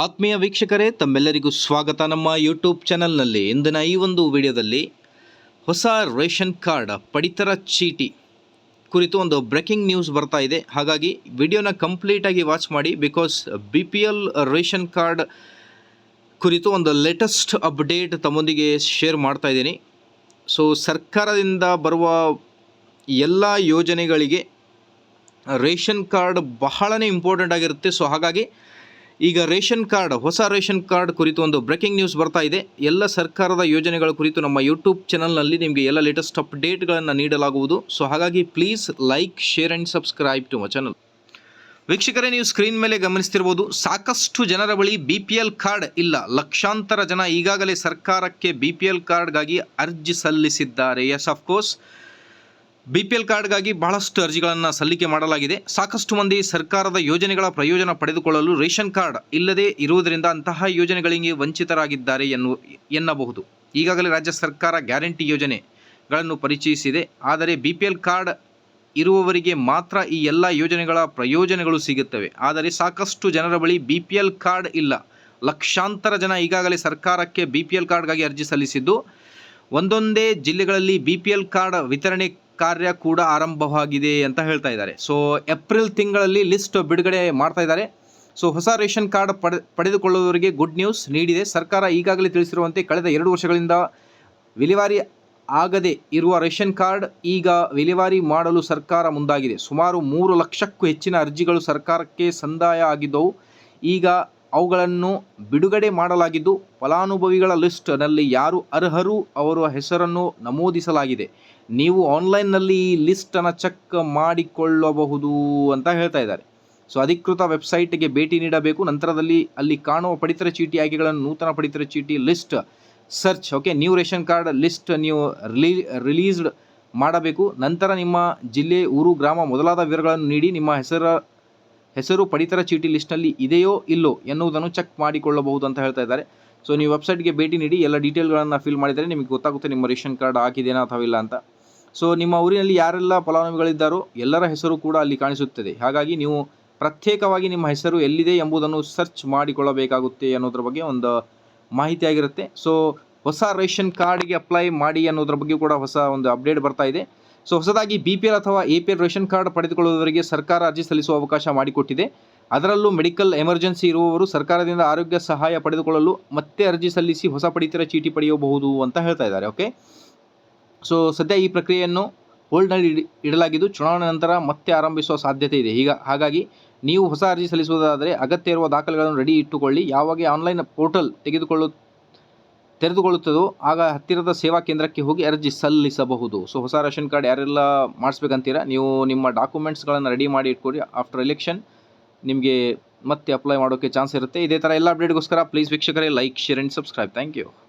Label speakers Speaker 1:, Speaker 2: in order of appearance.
Speaker 1: ಆತ್ಮೀಯ ವೀಕ್ಷಕರೇ, ತಮ್ಮೆಲ್ಲರಿಗೂ ಸ್ವಾಗತ. ನಮ್ಮ ಯೂಟ್ಯೂಬ್ ಚಾನಲ್ನಲ್ಲಿ ಇಂದಿನ ಈ ಒಂದು ವಿಡಿಯೋದಲ್ಲಿ ಹೊಸ ರೇಷನ್ ಕಾರ್ಡ್ ಪಡಿತರ ಚೀಟಿ ಕುರಿತು ಒಂದು ಬ್ರೇಕಿಂಗ್ ನ್ಯೂಸ್ ಬರ್ತಾ ಇದೆ. ಹಾಗಾಗಿ ವಿಡಿಯೋನ ಕಂಪ್ಲೀಟಾಗಿ ವಾಚ್ ಮಾಡಿ because B P L ration card ಕುರಿತು ಒಂದು ಲೇಟೆಸ್ಟ್ ಅಪ್ಡೇಟ್ ತಮ್ಮೊಂದಿಗೆ ಶೇರ್ ಮಾಡ್ತಾ ಇದ್ದೀನಿ. ಸೊ ಸರ್ಕಾರದಿಂದ ಬರುವ ಎಲ್ಲ ಯೋಜನೆಗಳಿಗೆ ರೇಷನ್ ಕಾರ್ಡ್ ಬಹಳನೇ ಇಂಪಾರ್ಟೆಂಟ್ ಆಗಿರುತ್ತೆ. ಸೊ ಹಾಗಾಗಿ ಈಗ ರೇಷನ್ ಕಾರ್ಡ್, ಹೊಸ ರೇಷನ್ ಕಾರ್ಡ್ ಕುರಿತು ಒಂದು ಬ್ರೇಕಿಂಗ್ ನ್ಯೂಸ್ ಬರ್ತಾ ಇದೆ. ಎಲ್ಲ ಸರ್ಕಾರದ ಯೋಜನೆಗಳ ಕುರಿತು ನಮ್ಮ ಯೂಟ್ಯೂಬ್ ಚಾನಲ್ನಲ್ಲಿ ನಿಮಗೆ ಎಲ್ಲ ಲೇಟೆಸ್ಟ್ ಅಪ್ಡೇಟ್ಗಳನ್ನು ನೀಡಲಾಗುವುದು. ಸೊ ಹಾಗಾಗಿ please like share and subscribe to ಮ ಚಾನಲ್ ವೀಕ್ಷಕರೇ, ನೀವು ಸ್ಕ್ರೀನ್ ಮೇಲೆ ಗಮನಿಸ್ತಿರ್ಬೋದು. ಸಾಕಷ್ಟು ಜನರ ಬಳಿ ಬಿ ಪಿ ಎಲ್ ಕಾರ್ಡ್ ಇಲ್ಲ. ಲಕ್ಷಾಂತರ ಜನ ಈಗಾಗಲೇ ಸರ್ಕಾರಕ್ಕೆ ಬಿ ಪಿ ಎಲ್ ಕಾರ್ಡ್ಗಾಗಿ ಅರ್ಜಿ ಸಲ್ಲಿಸಿದ್ದಾರೆ. ಎಸ್ ಕೋರ್ಸ್ ಬಿ ಪಿ ಎಲ್ ಕಾರ್ಡ್ಗಾಗಿ ಬಹಳಷ್ಟು ಅರ್ಜಿಗಳನ್ನು ಸಲ್ಲಿಕೆ ಮಾಡಲಾಗಿದೆ. ಸಾಕಷ್ಟು ಮಂದಿ ಸರ್ಕಾರದ ಯೋಜನೆಗಳ ಪ್ರಯೋಜನ ಪಡೆದುಕೊಳ್ಳಲು ರೇಷನ್ ಕಾರ್ಡ್ ಇಲ್ಲದೆ ಇರುವುದರಿಂದ ಅಂತಹ ಯೋಜನೆಗಳಿಗೆ ವಂಚಿತರಾಗಿದ್ದಾರೆ ಎನ್ನು, ಎನ್ನಬಹುದು. ಈಗಾಗಲೇ ರಾಜ್ಯ ಸರ್ಕಾರ ಗ್ಯಾರಂಟಿ ಯೋಜನೆಗಳನ್ನು ಪರಿಚಯಿಸಿದೆ. ಆದರೆ ಬಿ ಪಿ ಎಲ್ ಕಾರ್ಡ್ ಇರುವವರಿಗೆ ಮಾತ್ರ ಈ ಎಲ್ಲ ಯೋಜನೆಗಳ ಪ್ರಯೋಜನಗಳು ಸಿಗುತ್ತವೆ. ಆದರೆ ಸಾಕಷ್ಟು ಜನರ ಬಳಿ ಬಿ ಪಿ ಎಲ್ ಕಾರ್ಡ್ ಇಲ್ಲ. ಲಕ್ಷಾಂತರ ಜನ ಈಗಾಗಲೇ ಸರ್ಕಾರಕ್ಕೆ ಬಿ ಪಿ ಎಲ್ ಕಾರ್ಡ್ಗಾಗಿ ಅರ್ಜಿ ಸಲ್ಲಿಸಿದ್ದು. ಒಂದೊಂದೇ ಜಿಲ್ಲೆಗಳಲ್ಲಿ ಬಿ ಪಿ ಎಲ್ ಕಾರ್ಡ್ ವಿತರಣೆ ಕಾರ್ಯ ಕೂಡ ಆರಂಭವಾಗಿದೆ ಅಂತ ಹೇಳ್ತಾ ಇದ್ದಾರೆ. ಸೊ ಏಪ್ರಿಲ್ ತಿಂಗಳಲ್ಲಿ ಲಿಸ್ಟ್ ಬಿಡುಗಡೆ ಮಾಡ್ತಾ ಇದ್ದಾರೆ. ಸೊ ಹೊಸ ರೇಷನ್ ಕಾರ್ಡ್ ಪಡೆ, ಪಡೆದುಕೊಳ್ಳುವವರಿಗೆ ಗುಡ್ ನ್ಯೂಸ್ ನೀಡಿದೆ. ಸರ್ಕಾರ ಈಗಾಗಲೇ ತಿಳಿಸಿರುವಂತೆ ಕಳೆದ ಎರಡು ವರ್ಷಗಳಿಂದ ವಿಲೇವಾರಿ ಆಗದೆ ಇರುವ ರೇಷನ್ ಕಾರ್ಡ್ ಈಗ ವಿಲೇವಾರಿ ಮಾಡಲು ಸರ್ಕಾರ ಮುಂದಾಗಿದೆ. ಸುಮಾರು ಮೂರು ಲಕ್ಷಕ್ಕೂ ಹೆಚ್ಚಿನ ಅರ್ಜಿಗಳು ಸರ್ಕಾರಕ್ಕೆ ಸಂದಾಯ ಆಗಿದ್ದವು. ಈಗ ಅವುಗಳನ್ನು ಬಿಡುಗಡೆ ಮಾಡಲಾಗಿದ್ದು ಫಲಾನುಭವಿಗಳ ಲಿಸ್ಟ್ನಲ್ಲಿ ಯಾರು ಅರ್ಹರು ಅವರ ಹೆಸರನ್ನು ನಮೂದಿಸಲಾಗಿದೆ. ನೀವು ಆನ್ಲೈನ್ನಲ್ಲಿ ಈ ಲಿಸ್ಟನ್ನು ಚೆಕ್ ಮಾಡಿಕೊಳ್ಳಬಹುದು ಅಂತ ಹೇಳ್ತಾ ಇದ್ದಾರೆ. ಸೊ, ಅಧಿಕೃತ ವೆಬ್ಸೈಟ್ಗೆ ಭೇಟಿ ನೀಡಬೇಕು. ನಂತರದಲ್ಲಿ ಅಲ್ಲಿ ಕಾಣುವ ಪಡಿತರ ಚೀಟಿ ಆಯ್ಕೆಗಳನ್ನು ನೂತನ ಪಡಿತರ ಚೀಟಿ list search, okay new ration card list ನೀವು ರಿಲೀ, ರಿಲೀಸ್ಡ್ ಮಾಡಬೇಕು. ನಂತರ ನಿಮ್ಮ ಜಿಲ್ಲೆ, ಊರು, ಗ್ರಾಮ ಮೊದಲಾದ ವಿವರಗಳನ್ನು ನೀಡಿ, ನಿಮ್ಮ ಹೆಸರ ಹೆಸರು ಪಡಿತರ ಚೀಟಿ ಲಿಸ್ಟ್ನಲ್ಲಿ ಇದೆಯೋ ಇಲ್ಲೋ ಎನ್ನುವುದನ್ನು ಚೆಕ್ ಮಾಡಿಕೊಳ್ಳಬಹುದು ಅಂತ ಹೇಳ್ತಾ ಇದ್ದಾರೆ. ಸೊ, ನೀವು ವೆಬ್ಸೈಟ್ಗೆ ಭೇಟಿ ನೀಡಿ, ಎಲ್ಲ ಡೀಟೇಲ್ಗಳನ್ನು ಫಿಲ್ ಮಾಡಿದರೆ ನಿಮಗೆ ಗೊತ್ತಾಗುತ್ತೆ ನಿಮ್ಮ ರೇಷನ್ ಕಾರ್ಡ್ ಹಾಕಿದೆಯಾ ಅಥವಾ ಇಲ್ಲ ಅಂತ. ಸೊ, ನಿಮ್ಮ ಊರಿನಲ್ಲಿ ಯಾರೆಲ್ಲ ಫಲಾನುಭವಿಗಳಿದ್ದಾರೋ ಎಲ್ಲರ ಹೆಸರು ಕೂಡ ಅಲ್ಲಿ ಕಾಣಿಸುತ್ತದೆ. ಹಾಗಾಗಿ ನೀವು ಪ್ರತ್ಯೇಕವಾಗಿ ನಿಮ್ಮ ಹೆಸರು ಎಲ್ಲಿದೆ ಎಂಬುದನ್ನು ಸರ್ಚ್ ಮಾಡಿಕೊಳ್ಳಬೇಕಾಗುತ್ತೆ ಅನ್ನೋದ್ರ ಬಗ್ಗೆ ಒಂದು ಮಾಹಿತಿ ಆಗಿರುತ್ತೆ. ಸೊ, ಹೊಸ ರೇಷನ್ ಕಾರ್ಡ್ಗೆ ಅಪ್ಲೈ ಮಾಡಿ ಅನ್ನೋದ್ರ ಬಗ್ಗೆ ಕೂಡ ಹೊಸ ಒಂದು ಅಪ್ಡೇಟ್ ಬರ್ತಾ ಇದೆ. ಸೊ ಹೊಸದಾಗಿ ಬಿ ಪಿ ಎಲ್ ಅಥವಾ A P L ration card ಪಡೆದುಕೊಳ್ಳುವವರಿಗೆ ಸರ್ಕಾರ ಅರ್ಜಿ ಸಲ್ಲಿಸುವ ಅವಕಾಶ ಮಾಡಿಕೊಟ್ಟಿದೆ. ಅದರಲ್ಲೂ ಮೆಡಿಕಲ್ ಎಮರ್ಜೆನ್ಸಿ ಇರುವವರು ಸರ್ಕಾರದಿಂದ ಆರೋಗ್ಯ ಸಹಾಯ ಪಡೆದುಕೊಳ್ಳಲು ಮತ್ತೆ ಅರ್ಜಿ ಸಲ್ಲಿಸಿ ಹೊಸ ಪಡಿತರ ಚೀಟಿ ಪಡೆಯಬಹುದು ಅಂತ ಹೇಳ್ತಾ ಇದ್ದಾರೆ, ಓಕೆ? ಸೊ ಸದ್ಯ ಈ ಪ್ರಕ್ರಿಯೆಯನ್ನು ಹೋಲ್ಡ್ನಲ್ಲಿ ಇಡಿ, ಇಡಲಾಗಿದ್ದು ಚುನಾವಣೆ ನಂತರ ಮತ್ತೆ ಆರಂಭಿಸುವ ಸಾಧ್ಯತೆ ಇದೆ. ಈಗ ಹಾಗಾಗಿ ನೀವು ಹೊಸ ಅರ್ಜಿ ಸಲ್ಲಿಸುವುದಾದರೆ ಅಗತ್ಯ ಇರುವ ದಾಖಲೆಗಳನ್ನು ರೆಡಿ ಇಟ್ಟುಕೊಳ್ಳಿ. ಯಾವಾಗ ಆನ್ಲೈನ್ ಪೋರ್ಟಲ್ ತೆಗೆದುಕೊಳ್ಳು ತೆರೆದುಕೊಳ್ಳುತ್ತದೋ, ಆಗ ಹತ್ತಿರದ ಸೇವಾ ಕೇಂದ್ರಕ್ಕೆ ಹೋಗಿ ಅರ್ಜಿ ಸಲ್ಲಿಸಬಹುದು. ಸೊ ಹೊಸ ರೇಷನ್ ಕಾರ್ಡ್ ಯಾರೆಲ್ಲ ಮಾಡಿಸ್ಬೇಕಂತೀರಾ? ನೀವು ನಿಮ್ಮ ಡಾಕ್ಯುಮೆಂಟ್ಸ್ಗಳನ್ನು ರೆಡಿ ಮಾಡಿ ಇಟ್ಕೊಡಿ. ಆಫ್ಟರ್ ಎಲೆಕ್ಷನ್ ನಿಮಗೆ ಮತ್ತೆ ಅಪ್ಲೈ ಮಾಡೋಕ್ಕೆ ಚಾನ್ಸ್ ಇರುತ್ತೆ. ಇದೇ ಥರ ಎಲ್ಲ ಅಪ್ಡೇಟ್ಗೋಸ್ಕರ ಪ್ಲೀಸ್ ವೀಕ್ಷಕರೇ like share and subscribe thank you